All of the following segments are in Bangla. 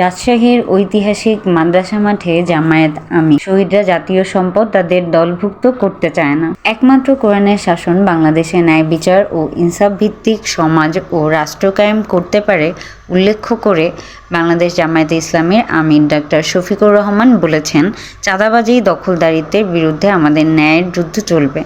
রাজশাহীর ঐতিহাসিক মাদ্রাসা মাঠে জামায়াত আমি শহীদরা জাতীয় সম্পদ তাদের দলভুক্ত করতে চায় না। একমাত্র কোরআনের শাসন বাংলাদেশে ন্যায় বিচার ও ইনসাফ ভিত্তিক সমাজ ও রাষ্ট্র কায়েম করতে পারে উল্লেখ করে বাংলাদেশ জামায়াতে ইসলামের আমির ডাক্তার শফিকুর রহমান বলেছেন, চাঁদাবাজি, দখলদারিত্বের বিরুদ্ধে আমাদের ন্যায়ের যুদ্ধ চলবে।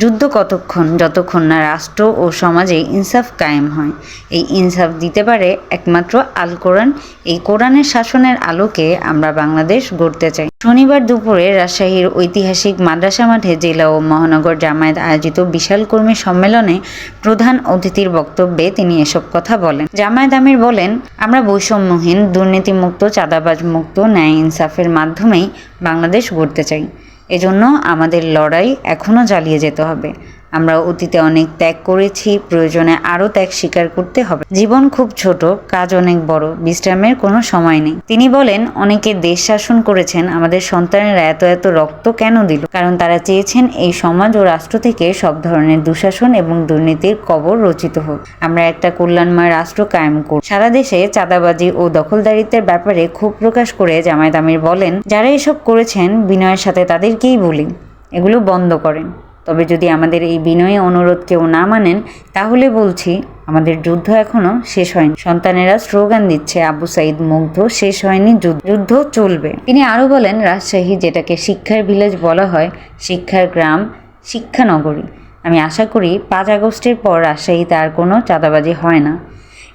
যুদ্ধ কতক্ষণ? যতক্ষণ না রাষ্ট্র ও সমাজে ইনসাফ কায়েম হয়। এই ইনসাফ দিতে পারে একমাত্র আল কোরআন। এই কোরআনের শাসনের আলোকে আমরা বাংলাদেশ গড়তে চাই। শনিবার দুপুরে রাজশাহীর ঐতিহাসিক মাদ্রাসা মাঠে জেলা ও মহানগর জামায়াত আয়োজিত বিশাল কর্মী সম্মেলনে প্রধান অতিথির বক্তব্যে তিনি এসব কথা বলেন। জামায়াত আমির বলেন, আমরা বৈষম্যহীন, দুর্নীতিমুক্ত চাঁদাবাজ মুক্ত ন্যায় ইনসাফের মাধ্যমেই বাংলাদেশ গড়তে চাই। এজন্য আমাদের লড়াই এখনও চালিয়ে যেতে হবে। আমরা অতীতে অনেক ত্যাগ করেছি, প্রয়োজনে আরও ত্যাগ স্বীকার করতে হবে। জীবন খুব ছোট, কাজ অনেক বড়, বিশ্রামের কোনো সময় নেই। তিনি বলেন, অনেকে দেশ শাসন করেছেন, আমাদের সন্তানেরা এত এত রক্ত কেন দিল? কারণ তারা চেয়েছেন এই সমাজ ও রাষ্ট্র থেকে সব ধরনের দুঃশাসন এবং দুর্নীতির কবর রচিত হোক। আমরা একটা কল্যাণময় রাষ্ট্র কায়েম করব। সারা দেশে চাঁদাবাজি ও দখলদারিত্বের ব্যাপারে ক্ষোভ প্রকাশ করে জামায়াত আমির বলেন, যারা এসব করেছেন, বিনয়ের সাথে তাদেরকেই বলি। এগুলো বন্ধ করেন। তবে যদি আমাদের এই বিনয়ী অনুরোধ কেউ না মানেন, তাহলে বলছি, আমাদের যুদ্ধ এখনও শেষ হয়নি। সন্তানেরা স্লোগান দিচ্ছে, আবু সাইদ মুগ্ধ, শেষ হয়নি যুদ্ধ। যুদ্ধ চলবে। তিনি আরও বলেন, রাজশাহী, যেটাকে শিক্ষার ভিলেজ বলা হয়, শিক্ষার গ্রাম, শিক্ষানগরী। আমি আশা করি, পাঁচ আগস্টের পর রাজশাহীতে আর কোনো চাঁদাবাজি হয় না।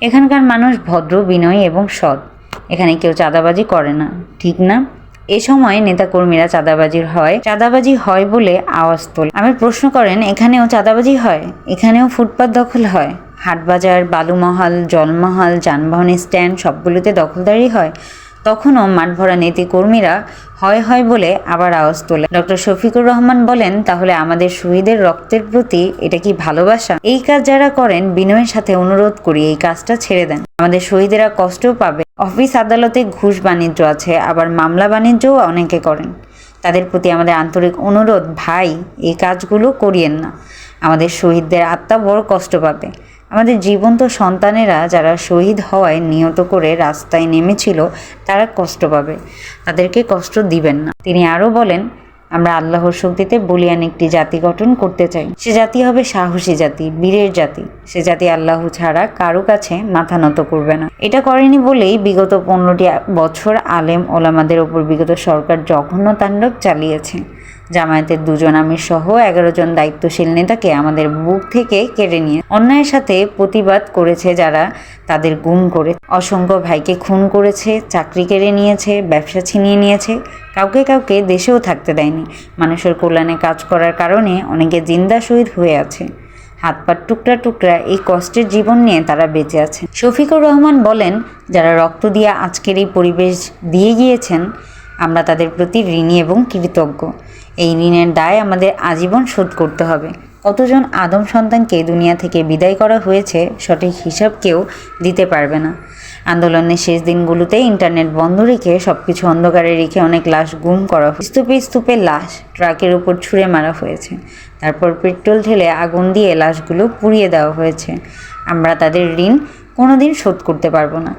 এখানকার মানুষ ভদ্র, বিনয়ী এবং সৎ। এখানে কেউ চাঁদাবাজি করে না, ঠিক না? এ সময় নেতাকর্মীরা চাঁদাবাজির হয়। চাঁদাবাজি হয় বলে আওয়াজ তোল। আমি প্রশ্ন করেন, এখানেও চাঁদাবাজি হয়? এখানেও ফুটপাত দখল হয়? হাটবাজার, বালুমহাল, জলমহাল, যানবাহন স্ট্যান্ড সবগুলোতে দখলদারি হয়? তখনও মাঠ ভরা নীতি কর্মীরা হয় হয় বলে আবার আওয়াজ তোলে। ডক্টর শফিকুর রহমান বলেন, তাহলে আমাদের শহীদের রক্তের প্রতি এটা কি ভালোবাসা? এই কাজ যারা করেন, বিনয়ের সাথে অনুরোধ করি এই কাজটা ছেড়ে দেন। আমাদের শহীদেরা কষ্টও পাবে অফিস আদালতে ঘুষ বাণিজ্য আছে, আবার মামলা বাণিজ্যও অনেকে করেন। তাদের প্রতি আমাদের আন্তরিক অনুরোধ, ভাই, এই কাজগুলো করিয়েন না। আমাদের শহীদদের আত্মা বড় কষ্ট পাবে। আমাদের জীবন্ত সন্তানেরা যারা শহীদ হওয়ায় নিহত করে রাস্তায় নেমেছিল, তারা কষ্ট পাবে। তাদেরকে কষ্ট দিবেন না। তিনি আরও বলেন আমরা আল্লাহর শক্তিতে বলিয়ান একটি জাতি গঠন করতে চাই। সে জাতি হবে সাহসী জাতি, বীরের জাতি। সে জাতি আল্লাহ ছাড়া কারও কাছে মাথা নত করবে না। এটা করেনি বলেই বিগত পনেরোটি বছর আলেম ওলামাদের ওপর বিগত সরকার জঘন্য তাণ্ডব চালিয়েছে। জামায়াতের দুজন আমির সহ এগারো জন দায়িত্বশীল নেতাকে আমাদের বুক থেকে কেড়ে নিয়ে অন্যায়ের সাথে প্রতিবাদ করেছে যারা তাদের গুম করে। অসংখ্য ভাইকে খুন করেছে, চাকরি কেড়ে নিয়েছে, ব্যবসা ছিনিয়ে নিয়েছে। কাউকে কাউকে দেশেও থাকতে দেয়নি। মানুষের কল্যাণে কাজ করার কারণে অনেকে জিন্দা শহীদ হয়ে আছে। হাত পার টুকরা টুকরা এই কষ্টের জীবন নিয়ে তারা বেঁচে আছে। শফিকুর রহমান বলেন, যারা রক্ত দিয়ে আজকের এই পরিবেশ দিয়ে গিয়েছেন আমরা তাদের প্রতি ঋণী এবং কৃতজ্ঞ। এই ঋণের দায় আমাদের আজীবন শোধ করতে হবে। কতজন আদম সন্তানকে দুনিয়া থেকে বিদায় করা হয়েছে, সঠিক হিসাব কেউ দিতে পারবে না। আন্দোলনের শেষ দিনগুলোতে ইন্টারনেট বন্ধ রেখে সব কিছু অন্ধকারে রেখে অনেক লাশ গুম করা হয় স্তূপে স্তূপে লাশ ট্রাকের উপর ছুঁড়ে মারা হয়েছে। তারপর পেট্রোল ঢেলে আগুন দিয়ে লাশগুলো পুড়িয়ে দেওয়া হয়েছে। আমরা তাদের ঋণ কোনোদিন শোধ করতে পারব না।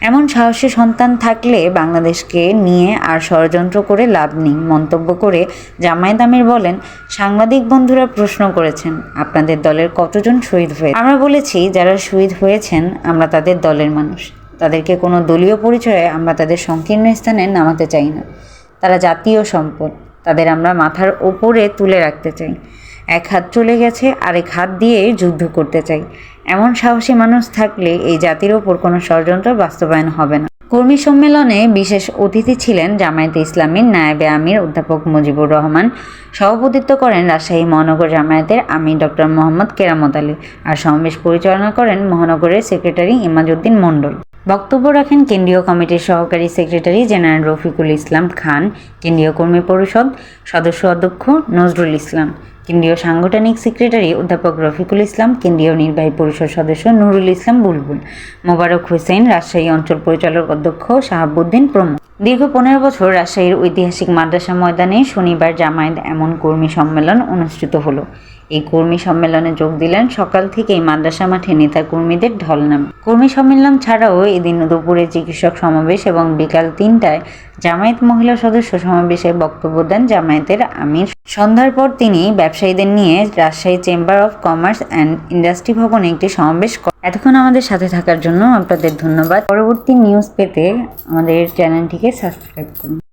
এমন সাহসী সন্তান থাকলে বাংলাদেশকে নিয়ে আর ষড়যন্ত্র করে লাভ নেই, মন্তব্য করে জামায়াত আমির বলেন, সাংবাদিক বন্ধুরা প্রশ্ন করেছেন, আপনাদের দলের কতজন শহীদ হয়ে আমরা বলেছি, যারা শহীদ হয়েছেন, আমরা তাদের দলের মানুষ। তাদেরকে কোনো দলীয় পরিচয়ে আমরা তাদের সংকীর্ণ স্থানে নামাতে চাই না। তারা জাতীয় সম্পদ, তাদের আমরা মাথার ওপরে তুলে রাখতে চাই। এক হাত চলে গেছে, আরেক হাত দিয়ে যুদ্ধ করতে চাই। এমন সাহসী মানুষ থাকলে এই জাতির ওপর কোনো ষড়যন্ত্র বাস্তবায়ন হবে না। কর্মী সম্মেলনে বিশেষ অতিথি ছিলেন জামায়াতে ইসলামীর নায়েবে আমির অধ্যাপক মুজিবুর রহমান, সভাপতিত্ব করেন রাজশাহী মহানগর জামায়াতের আমির ডক্টর মোহাম্মদ কেরামত আলী আর সমাবেশ পরিচালনা করেন মহানগরের সেক্রেটারি ইমাজউদ্দিন মণ্ডল। বক্তব্য রাখেন কেন্দ্রীয় কমিটির সহকারী সেক্রেটারি জেনারেল রফিকুল ইসলাম খান, কেন্দ্রীয় কর্মী পরিষদ সদস্য অধ্যক্ষ নজরুল ইসলাম। কেন্দ্রীয় সাংগঠনিক সেক্রেটারি অধ্যাপক রফিকুল ইসলাম, কেন্দ্রীয় নির্বাহী পরিষদ সদস্য নুরুল ইসলাম বুলবুল, মোবারক হোসেন রাজশাহী অঞ্চল পরিচালক অধ্যক্ষ শাহাবুদ্দিন প্রমুখ। দীর্ঘ পনেরো বছর রাজশাহীর ঐতিহাসিক মাদ্রাসা ময়দানে শনিবার জামায়াত এমন কর্মী সম্মেলন অনুষ্ঠিত হলো। এই কর্মী সম্মেলনে যোগ দিলেন সকাল থেকেই মাদ্রাসা মাঠে নেতা কর্মীদের ঢল নামে কর্মী সম্মেলন ছাড়াও এদিন দুপুরে চিকিৎসক সমাবেশ এবং বিকাল তিনটায় জামায়াত মহিলা সদস্য সমাবেশে বক্তব্য দেন জামায়াতের আমির। সন্ধ্যার পর তিনি ব্যবসায়ীদের নিয়ে Rajshahi chamber of commerce and industry ভবনে একটি সমাবেশ। এতক্ষণ আমাদের সাথে থাকার জন্য আপনাদের ধন্যবাদ। পরবর্তী নিউজ পেতে আমাদের চ্যানেলটিকে সাবস্ক্রাইব করুন।